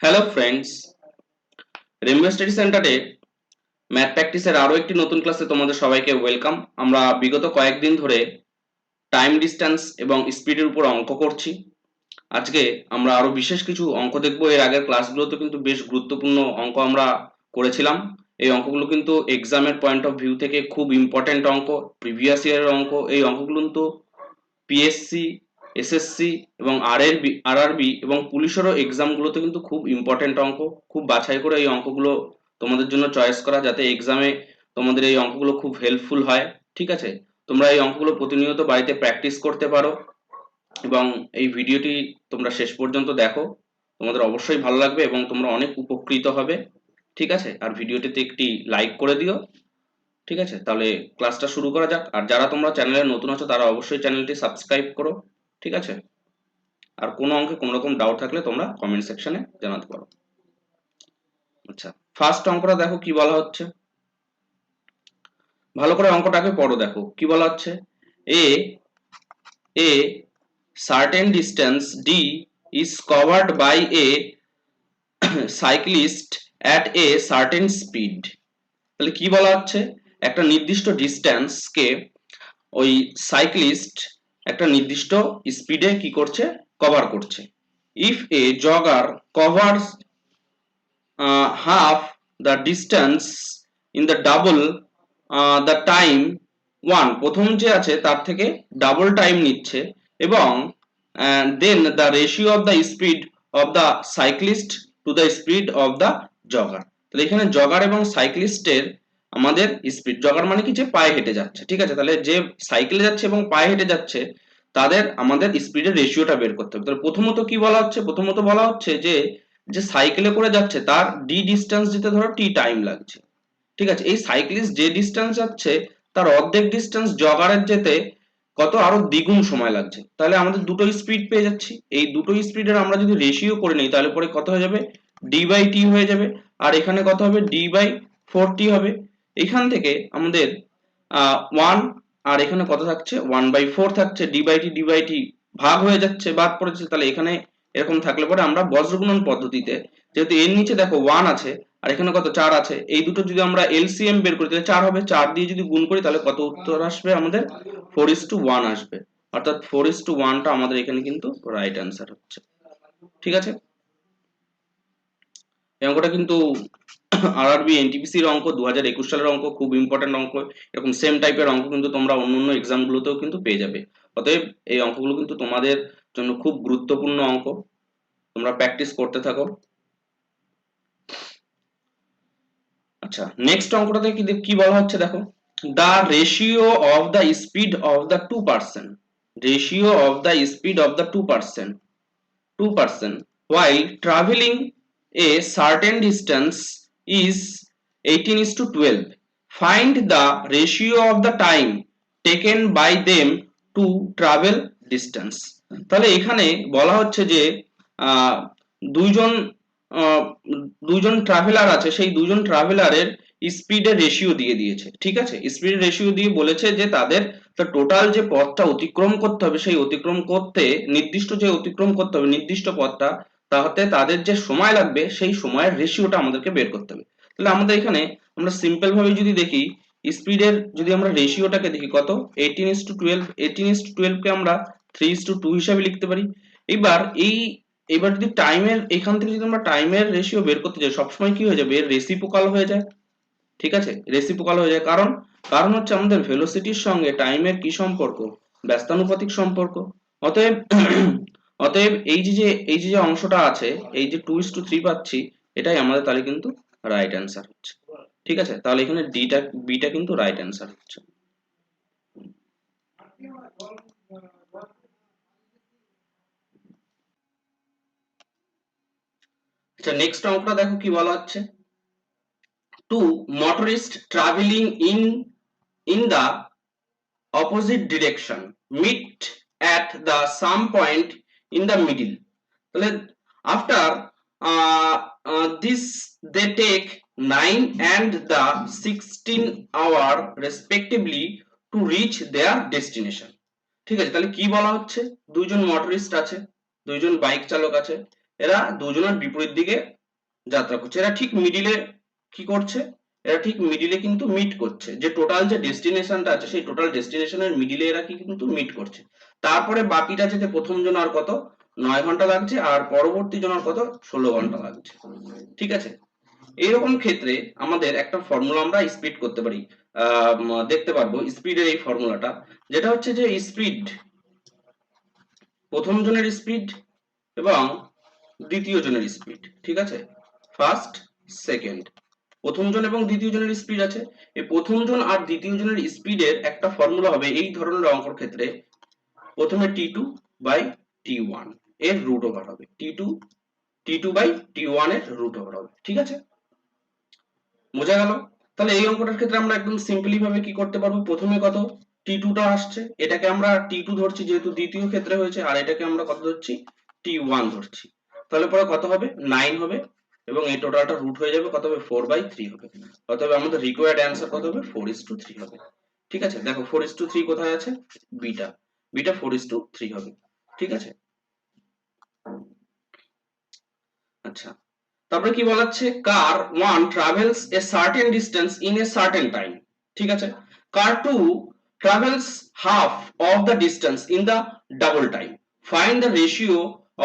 Hello friends রেমবো study সেন্টারে math প্র্যাকটিসের আরও একটি নতুন ক্লাসে তোমাদের সবাইকে ওয়েলকাম আমরা বিগত কয়েকদিন ধরে টাইম ডিস্টেন্স এবং স্পিডের উপর অঙ্ক করছি। আজকে আমরা আরও বিশেষ কিছু অঙ্ক দেখব। এর আগের ক্লাসগুলোতে কিন্তু বেশ গুরুত্বপূর্ণ অঙ্ক আমরা করেছিলাম। এই অঙ্কগুলো কিন্তু এক্সামের পয়েন্ট অফ ভিউ থেকে খুব ইম্পর্টেন্ট অঙ্ক প্রিভিয়াস ইয়ারের অঙ্ক, এই অঙ্কগুলো কিন্তু পিএসসি এসএসসি এবং আর আরআরবি এবং পুলিশেরও এক্সামগুলোতে কিন্তু খুব ইম্পর্টেন্ট অঙ্ক, খুব বাছাই করে এই অঙ্কগুলো তোমাদের জন্য চয়েস করা যাতে এক্সামে তোমাদের এই অঙ্কগুলো খুব হেল্পফুল হয়, ঠিক আছে? তোমরা এই অঙ্কগুলো প্রতিনিয়ত বাড়িতে প্র্যাকটিস করতে পারো এবং এই ভিডিওটি তোমরা শেষ পর্যন্ত দেখো। তোমাদের অবশ্যই ভালো লাগবে এবং তোমরা অনেক উপকৃত হবে, ঠিক আছে? আর ভিডিওটিতে একটি লাইক করে দিও, ঠিক আছে? তাহলে ক্লাসটা শুরু করা যাক। আর যারা তোমরা চ্যানেলে নতুন আছো, তারা অবশ্যই চ্যানেলটি সাবস্ক্রাইব করো। ঠিক আছে? আর কোনো অঙ্কে কোনো রকম ডাউট থাকলে তোমরা কমেন্ট সেকশনে জানাতে পারো। আচ্ছা ফার্স্ট অঙ্কটা দেখো কি বলা হচ্ছে। ভালো করে অঙ্কটাকে পড়ো দেখো, কি বলা হচ্ছে? A a certain distance D is covered by a cyclist at a certain speed তাহলে কি বলা হচ্ছে? একটা নির্দিষ্ট ডিস্টেন্সকে ওই সাইক্লিস্ট একটা নির্দিষ্ট স্পিডে কি করছে? কভার করছে। If a jogger covers half the distance in the double the time one প্রথম যে আছে তার থেকে ডাবল টাইম নিচ্ছে এবং then the ratio of the speed of the cyclist to the speed of the jogger তাহলে এখানে জগার এবং সাইক্লিস্টের আমাদের স্পিড জগার মানে কি? যে পায়ে হেঁটে যাচ্ছে, ঠিক আছে? তাহলে যে সাইকেলে যাচ্ছে এবং পায়ে হেঁটে যাচ্ছে, তাদের আমাদের স্পিডের রেশিওটা বের করতে হবে। তাহলে প্রথমত কি বলা হচ্ছে? প্রথমত বলা হচ্ছে যে যে সাইকেলে করে যাচ্ছে, তার ডি ডিস্টেন্স যেতে ধরো টি টাইম লাগছে। ঠিক আছে? এই সাইক্লিস্ট যে ডিস্টেন্স যাচ্ছে, তার অর্ধেক ডিস্টেন্স জগারের যেতে কত? আরও দ্বিগুণ সময় লাগছে। তাহলে আমাদের দুটো স্পিড পেয়ে যাচ্ছি। এই দুটো স্পিডের আমরা যদি রেশিও করে নিই, তাহলে পরে কত হয়ে যাবে? ডি বাই টি হয়ে যাবে। আর এখানে কত হবে? ডি বাই ফোর টি হবে। এখান থেকে আমাদের ওয়ান আর এখানে কত থাকছে? ওয়ান বাই ফোর থাকছে D by T D by T ভাগ হয়ে যাচ্ছে, বাদ পড়েছে, তাহলে এখানে এরকম থাকলে পরে আমরা বজ্রগুণন পদ্ধতিতে, যেহেতু এর নিচে দেখো ওয়ান আছে, আর এখানে কত? চার আছে। এই দুটো যদি আমরা এলসিএম বের করি, তাহলে চার হবে। চার দিয়ে যদি গুণ করি, তাহলে কত উত্তর আসবে? আমাদের ফোর ইস টু ওয়ান আসবে। অর্থাৎ ফোর ইস টু ওয়ানটা আমাদের এখানে কিন্তু রাইট অ্যান্সার হচ্ছে। ঠিক আছে? এই অঙ্কটা কিন্তু আরআরবি এনটিপিসির অঙ্ক দু হাজার একুশ সালের অঙ্ক, খুব ইম্পর্টেন্ট অঙ্ক। এরকম সেম টাইপের অঙ্ক কিন্তু তোমরা অন্য অন্য এক্সামগুলোতেও কিন্তু পেয়ে যাবে। অতএব এই অঙ্কগুলো কিন্তু তোমাদের জন্য খুব গুরুত্বপূর্ণ অঙ্ক। তোমরা প্র্যাকটিস করতে থাকো। আচ্ছা নেক্সট অঙ্কটাতে কি কি বলা হচ্ছে দেখো। The ratio of the speed of the two percent ratio of the speed of the two percent two percent while traveling a certain distance is 18 is to 12 find the ratio of the time taken by them to travel distance. তাহলে এখানে বলা হচ্ছে যে দুইজন দুইজন traveller আছে, সেই দুজন ট্রাভেলারের স্পিডের রেশিও দিয়ে দিয়েছে, ঠিক আছে? স্পিড রেশিও দিয়ে বলেছে যে তাদের টোটাল যে পথটা অতিক্রম করতে হবে, সেই অতিক্রম করতে, নির্দিষ্ট যে অতিক্রম করতে হবে, নির্দিষ্ট পথটা তাহলে তাদের যে সময় লাগবে, সেই সময়ের রেশিওটা আমাদেরকে বের করতে হবে। তাহলে আমাদের এখানে আমরা সিম্পল ভাবে যদি দেখি স্পিডের যদি আমরা রেশিওটাকে দেখি কত? Eighteen is to twelve eighteen is to টুয়েলভকে আমরা থ্রি ইস টু টু হিসাবে লিখতে পারি। এবার এই, এবার যদি টাইমের এখান থেকে যদি আমরা টাইমের রেশিও বের করতে যাই, সবসময় কি হয়ে যাবে? রেসিপোকাল হয়ে যায়। ঠিক আছে? রেসিপোকাল হয়ে যায়। কারণ কারণ হচ্ছে আমাদের ভেলোসিটির সঙ্গে টাইমের কি সম্পর্ক? ব্যস্তানুপাতিক সম্পর্ক। অতএব অতএব এই যে যে, এই যে যে অংশটা আছে, এই যে টু ইস টু থ্রি পাচ্ছি, এটাই আমাদের তাহলে কিন্তু রাইট অ্যান্সার হচ্ছে। ঠিক আছে? তাহলে এখানে ডিটা বিটা কিন্তু রাইট অ্যান্সার হচ্ছে। আচ্ছা নেক্সট অঙ্কটা দেখো কি বলা হচ্ছে। Two motorist travelling in in the opposite direction meet at the some point in the middle তাহলে after uh, uh, this they take 9 and the 16 hour respectively to reach their destination ঠিক আছে তাহলে কি বলা হচ্ছে দুইজন মোটরিস্ট আছে দুইজন বাইক চালক আছে এরা দুজনের বিপরীত দিকে যাত্রা করছে এরা ঠিক মিডিলে কি করছে এরা ঠিক মিডিলে কিন্তু মিট করছে। যে টোটাল যে ডেস্টিনেশনটা আছে, সেই টোটাল ডেস্টিনেশনের মিডিলে এরা কি কিন্তু মিট করছে। তারপরে বাকিটা যেতে প্রথম জন আর কত? নয় ঘণ্টা লাগছে, আর পরবর্তী জনের কত? ষোলো ঘণ্টা লাগছে। ঠিক আছে? এইরকম ক্ষেত্রে আমাদের একটা ফর্মুলা আমরা স্পিড করতে পারি। দেখতে পারব স্পিডের এই ফর্মুলাটা যেটা হচ্ছে যে স্পিড প্রথম জনের স্পিড এবং দ্বিতীয় জনের স্পিড ঠিক আছে? ফার্স্ট সেকেন্ড প্রথম জন এবং দ্বিতীয় জনের স্পিড আছে। এই প্রথম জন আর দ্বিতীয় জনের স্পিডের একটা ফর্মুলা হবে এই ধরনের অঙ্কর ক্ষেত্রে প্রথমে টি টু বাই টি ওয়ানের রুট ওভার হবে। T two T two by T ওয়ানের রুট ওভার হবে। ঠিক আছে? বোঝা গেল? তাহলে এই অঙ্কটার ক্ষেত্রে আমরা একদম সিম্পলি ভাবে কি করতে পারব? প্রথমে কত? টি টুটা আসছে। এটাকে আমরা টি টু ধরছি যেহেতু দ্বিতীয় ক্ষেত্রে হয়েছে, আর এটাকে আমরা কত ধরছি? টি ওয়ান ধরছি। তাহলে পরে কত হবে? নাইন হবে। এবং এই টোটালটা রুট হয়ে যাবে কত হবে? ফোর বাই থ্রি হবে। কত হবে আমাদের রিকোয়ার্ড অ্যান্সার কত হবে? ফোর ইস টু থ্রি হবে। ঠিক আছে? দেখো ফোর ইস টু থ্রি কোথায় আছে? Beta beta four is two three হবে। ঠিক আছে? আচ্ছা। তারপরে কি বলাচ্ছে? Car one travels a certain distance in a certain time ঠিক আছে? Car two travels half of the distance in the double time find the ratio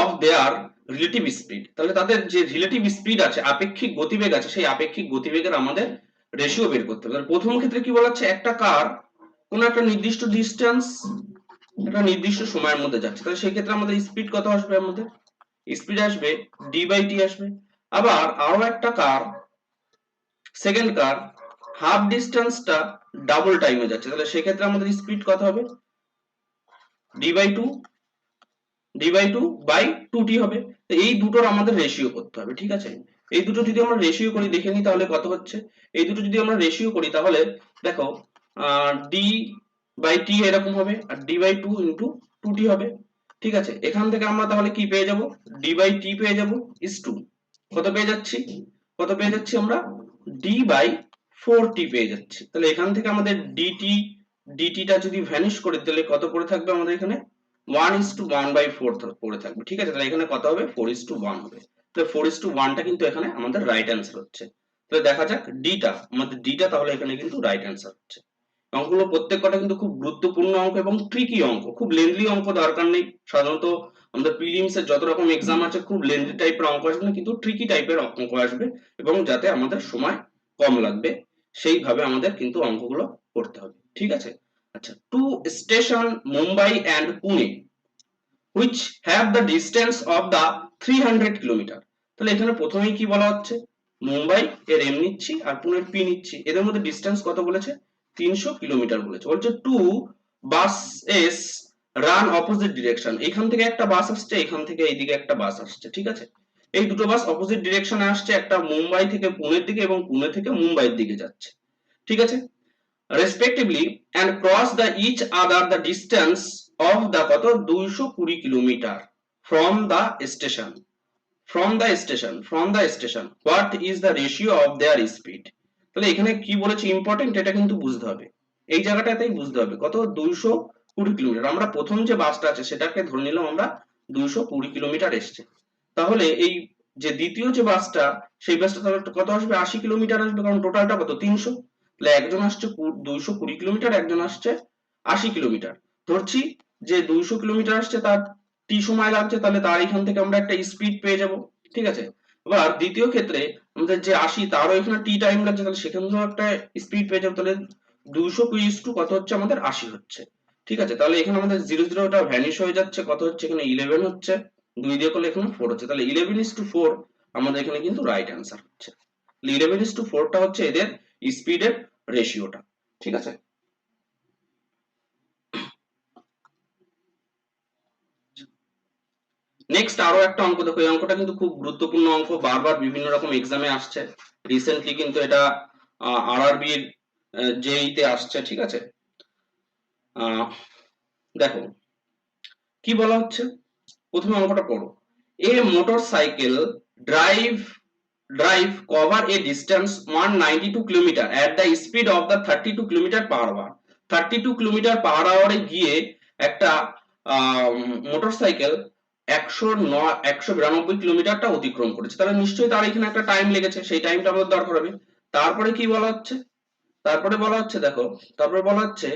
of their relative speed তাহলে তাদের যে রিলেটিভ স্পিড আছে, আপেক্ষিক গতিবেগ আছে, সেই আপেক্ষিক গতিবেগের আমাদের রেশিও বের করতে হবে। প্রথম ক্ষেত্রে কি বলা হচ্ছে? একটা কার কোন একটা নির্দিষ্ট ডিস্টেন্স একটা নির্দিষ্ট সময়ের মধ্যে যাচ্ছে। তাহলে সেই ক্ষেত্রে আমাদের স্পিড কত আসবে আমাদের? স্পিড আসবে ডি বাই টি আসবে। আবার আরও একটা কার সেকেন্ড কার হাফ ডিস্টেন্সটা ডাবল টাইমে যাচ্ছে। তাহলে সেক্ষেত্রে আমাদের স্পিড কত হবে? D by two D by two by two T হবে। তো এই দুটোর আমাদের রেশিও করতে হবে, ঠিক আছে? এই দুটো যদি আমরা রেশিও করি, দেখে নিই তাহলে কত হচ্ছে? এই দুটো যদি আমরা রেশিও করি তাহলে, দেখো ডি বাই টি এরকম হবে, আর D by two into two T হবে, ঠিক আছে? এখান থেকে আমরা তাহলে কি পেয়ে যাব? ডি বাই টি পেয়ে যাব ইস টু কত পেয়ে যাচ্ছি? কত পেয়ে যাচ্ছি আমরা? ডি বাই ফোর টি পেয়ে যাচ্ছি। তাহলে এখান থেকে আমাদের ডিটি ডিটিটা যদি ভ্যানিশ করে, তাহলে কত পড়ে থাকবে আমাদের এখানে? One is two one by four পড়ে থাকবে, ঠিক আছে? তাহলে এখানে কত হবে? ফোর ইস টু ওয়ান হবে। তাহলে ফোর ইস টু ওয়ানটা কিন্তু এখানে আমাদের রাইট অ্যান্সার হচ্ছে। তাহলে দেখা যাক ডিটা আমাদের ডিটা তাহলে এখানে কিন্তু রাইট অ্যান্সার হচ্ছে। অঙ্কগুলো প্রত্যেক কটা কিন্তু খুব গুরুত্বপূর্ণ অঙ্ক এবং ট্রিকি অঙ্ক, খুব লেন্থলি অঙ্ক দরকার নেই। সাধারণত আমাদের প্রিলিমস এর যত রকম এক্সাম আছে, খুব লেন্থি টাইপের অঙ্ক আসবে না, কিন্তু ট্রিকি টাইপের অঙ্ক আসবে এবং যাতে আমাদের সময় কম লাগবে, সেইভাবে আমাদের কিন্তু অঙ্কগুলো করতে হবে, ঠিক আছে? আচ্ছা two station Mumbai and Pune which have the distance of the three তাহলে এখানে প্রথমেই কি বলা হচ্ছে? মুম্বাই এর এম নিচ্ছি আর পুনের পি নিচ্ছি। এদের মধ্যে ডিস্টেন্স কত বলেছে? তিনশো কিলোমিটার বলেছে। বলছে two buses run opposite direction এখান থেকে একটা বাস আসছে, এখান থেকে এইদিকে একটা বাস আসছে, ঠিক আছে? এই দুটো বাস অপোজিট ডিরেকশনে আসছে, একটা মুম্বাই থেকে পুনের দিকে এবং পুনে থেকে মুম্বাইয়ের দিকে যাচ্ছে, ঠিক আছে? Respectively and cross the each other the distance of the কত? দুইশো কুড়ি kilometre from the station from the station from the station what is the ratio of their speed তাহলে এখানে কি বলেছে ইম্পর্টেন্ট এটা কিন্তু বুঝতে হবে। এই জায়গাটাতেই বুঝতে হবে। কত? দুইশো কুড়ি কিলোমিটার। আমরা প্রথম যে বাসটা আছে, সেটাকে ধরে নিলাম আমরা দুইশো কুড়ি কিলোমিটার এসছে। তাহলে এই যে দ্বিতীয় যে বাসটা সেই বাসটা তাহলে কত আসবে? আশি কিলোমিটার আসবে, কারণ টোটালটা কত? তিনশো। তাহলে একজন আসছে দুইশো কুড়ি কিলোমিটার, একজন আসছে আশি কিলোমিটার। ধরছি যে দুইশো কিলোমিটার আসছে তার টি সময় লাগছে, তাহলে তার এখান থেকে আমরা একটা স্পিড পেয়ে যাব, ঠিক আছে? এবার দ্বিতীয় ক্ষেত্রে আমাদের যে আশি, তারও এখানে টি টাইম লাগছে, তাহলে সেখানেও একটা স্পিড পেয়ে যাব, তাহলে দুইশো কুড়ি টু কত হচ্ছে? আমাদের আশি হচ্ছে, ঠিক আছে? তাহলে এখানে আমাদের জিরো জিরোটা ভ্যানিশ হয়ে যাচ্ছে, কত হচ্ছে? এখানে ইলেভেন হচ্ছে, দুই দিয়ে করলে এখানে ফোর হচ্ছে, তাহলে ইলেভেন ইস টু ফোর আমাদের এখানে কিন্তু রাইট অ্যান্সার হচ্ছে। ইলেভেন ইস টু ফোরটা হচ্ছে এদের স্পিডের রেশিওটা ঠিক আছে? নেক্সট আরও একটা অঙ্ক দেখো, এই অঙ্কটা কিন্তু খুব গুরুত্বপূর্ণ অঙ্ক, বারবার বিভিন্ন রকম এক্সামে আসছে। রিসেন্টলি কিন্তু এটা আরআরবি এর জেইতে আসছে, ঠিক আছে? দেখো, কি বলা হচ্ছে? প্রথমে অঙ্কটা পড়ো। A motorcycle drive drive cover a distance 192 kilometre at the speed of the 32 kilometre per hour 32 kilometre per আওয়ারে গিয়ে একটা মোটর সাইকেল একশো একশো বিরানব্বই কিলোমিটারটা অতিক্রম করেছে। তাহলে নিশ্চয়ই তার এখানে একটা টাইম লেগেছে, সেই টাইমটা আমাদের দরকার হবে। তারপরে কি বলা হচ্ছে? তারপরে বলা হচ্ছে, দেখো, তারপরে বলা হচ্ছে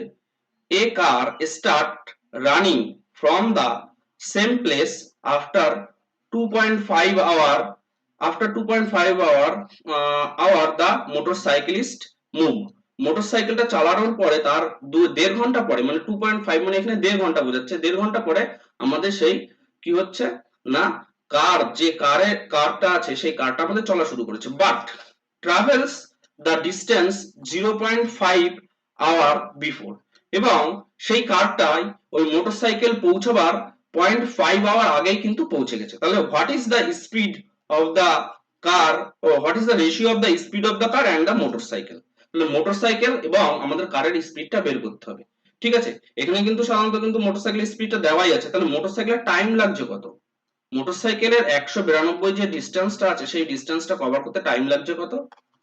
a car start running from the same place after two point five hour two point five hour hour the motorcyclist move মোটরসাইকেলটা চালানোর পরে তার দেড় ঘণ্টা পরে মানে টু পয়েন্ট ফাইভ মানে এখানে দেড় ঘণ্টা বোঝাচ্ছে, দেড় ঘণ্টা পরে আমাদের সেই কি হচ্ছে? না কার যে কারের কারটা আছে, সেই কারটা আমাদের চলা শুরু করেছে। But travels the distance zero point five hour before এবং সেই কারটাই ওই মোটরসাইকেল পৌঁছবার পয়েন্ট ফাইভ আওয়ার আগেই কিন্তু পৌঁছে গেছে। তাহলে what is the speed of the car O what is the ratio of the speed of the car and the motorcycle তাহলে মোটরসাইকেল এবং আমাদের কারের স্পিডটা বের করতে হবে। ঠিক আছে? এখানে কিন্তু সাধারণত কিন্তু মোটরসাইকেলের স্পিডটা দেওয়াই আছে। তাহলে মোটরসাইকেলের টাইম লাগছে কত? মোটরসাইকেলের একশো বিরানব্বই যে ডিস্টেন্সটা আছে, সেই ডিস্টেন্সটা কভার করতে টাইম লাগছে কত?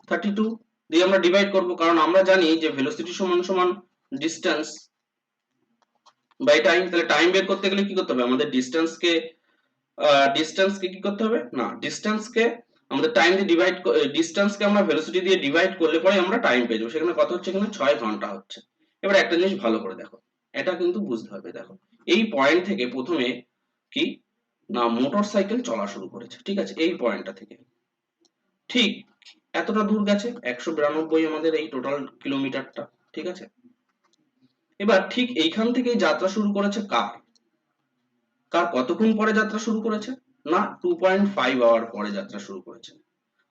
থার্টি টু দিয়ে আমরা ডিভাইড করব, কারণ আমরা জানি যে ভেলোসিটি সমান সমান ডিস্টেন্স বাই টাইম তাহলে টাইম বের করতে গেলে কি করতে হবে? আমাদের ডিস্টেন্সকে ডিস্টেন্সকে কি করতে হবে? না ডিস্টেন্সকে আমাদের টাইম দিয়ে ডিভাইড ডিস্টেন্সকে আমরা ভেলোসিটি দিয়ে ডিভাইড করলে পরে আমরা টাইম পেয়ে যাব। সেখানে কত হচ্ছে? এখানে ছয় ঘণ্টা হচ্ছে। এবার একটা জিনিস ভালো করে দেখো। এটা কিন্তু বুঝতে হবে, দেখো। এই পয়েন্ট থেকে প্রথমে কি? না মোটর সাইকেল চলা শুরু করেছে। ঠিক আছে? এই পয়েন্টটা থেকে। ঠিক এতটা দূর গেছে? একশো বিরানব্বই আমাদের এই টোটাল কিলোমিটারটা ঠিক আছে? এবার ঠিক এইখান থেকেই যাত্রা শুরু করেছে কার? কার কতক্ষণ পরে যাত্রা শুরু করেছে? না টু পয়েন্ট ফাইভ আওয়ার পরে যাত্রা শুরু করেছে।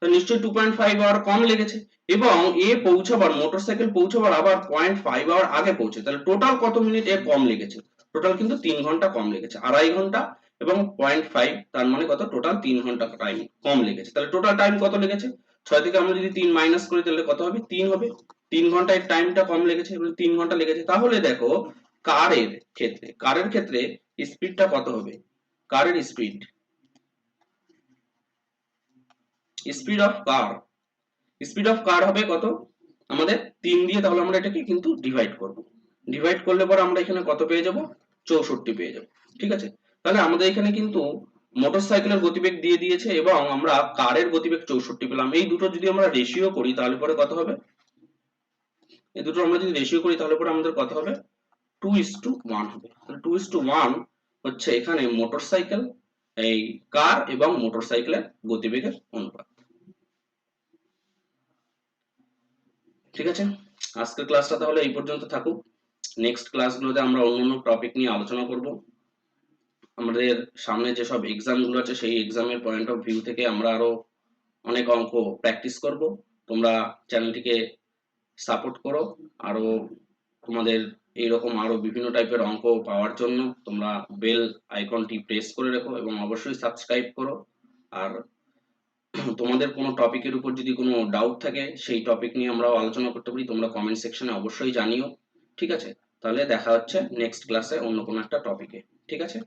তো নিশ্চয়ই টু পয়েন্ট ফাইভ আওয়ার কম লেগেছে এবং এ পৌঁছাবার মোটরসাইকেল পৌঁছাবার আবার পয়েন্ট ফাইভ আওয়ার আগে পৌঁছে। তাহলে টোটাল কত মিনিট এ কম লেগেছে? টোটাল কিন্তু তিন ঘণ্টা কম লেগেছে, আড়াই ঘণ্টা এবং পয়েন্ট ফাইভ তার মানে কত? টোটাল তিন ঘণ্টা টাইম কম লেগেছে। তাহলে টোটাল টাইম কত লেগেছে? ছয় থেকে আমরা যদি তিন মাইনাস করি, তাহলে কত হবে? তিন হবে। তিন ঘন্টায় টাইমটা কম লেগেছে, তিন ঘণ্টা লেগেছে। তাহলে দেখো কারের ক্ষেত্রে কারের ক্ষেত্রে স্পিডটা কত হবে? কারের speed speed of car speed of car হবে কত? আমাদের তিন দিয়ে তাহলে আমরা এটাকে কিন্তু ডিভাইড করব। ডিভাইড করলে পর আমরা এখানে কত পেয়ে যাব? চৌষট্টি পেয়ে যাব। ঠিক আছে? তাহলে আমাদের এখানে কিন্তু মোটরসাইকেলের গতিবেগ দিয়ে দিয়েছে এবং আমরা কারের গতিবেগ চৌষট্টি পেলাম। এই দুটো যদি আমরা রেশিও করি তাহলে পরে কত হবে? এই দুটো আমরা যদি রেশিও করি তাহলে পরে আমাদের কত হবে? টু ইস টু ওয়ান হবে। টু ইস টু ওয়ান হচ্ছে এখানে মোটরসাইকেল এই কার এবং মোটরসাইকেলের গতিবেগের অনুপাত। ঠিক আছে? আজকের ক্লাসটা তাহলে এই পর্যন্ত থাকুক। নেক্সট ক্লাসগুলোতে আমরা অন্য টপিক নিয়ে আলোচনা করব। আমাদের সামনে যেসব এক্সামগুলো আছে, সেই এক্সামের পয়েন্ট অফ ভিউ থেকে আমরা আরও অনেক অঙ্ক প্র্যাকটিস করব। তোমরা চ্যানেলটিকে সাপোর্ট করো। আরও তোমাদের এইরকম আরও বিভিন্ন টাইপের অঙ্ক পাওয়ার জন্য তোমরা বেল আইকনটি প্রেস করে রেখো এবং অবশ্যই সাবস্ক্রাইব করো। আর তোমাদের কোনো টপিকের উপর যদি কোনো ডাউট থাকে, সেই টপিক নিয়ে আমরাও আলোচনা করতে পারি। তোমরা কমেন্ট সেকশনে অবশ্যই জানিও। ঠিক আছে? তাহলে দেখা হচ্ছে নেক্সট ক্লাসে অন্য কোনো একটা টপিকে ঠিক আছে?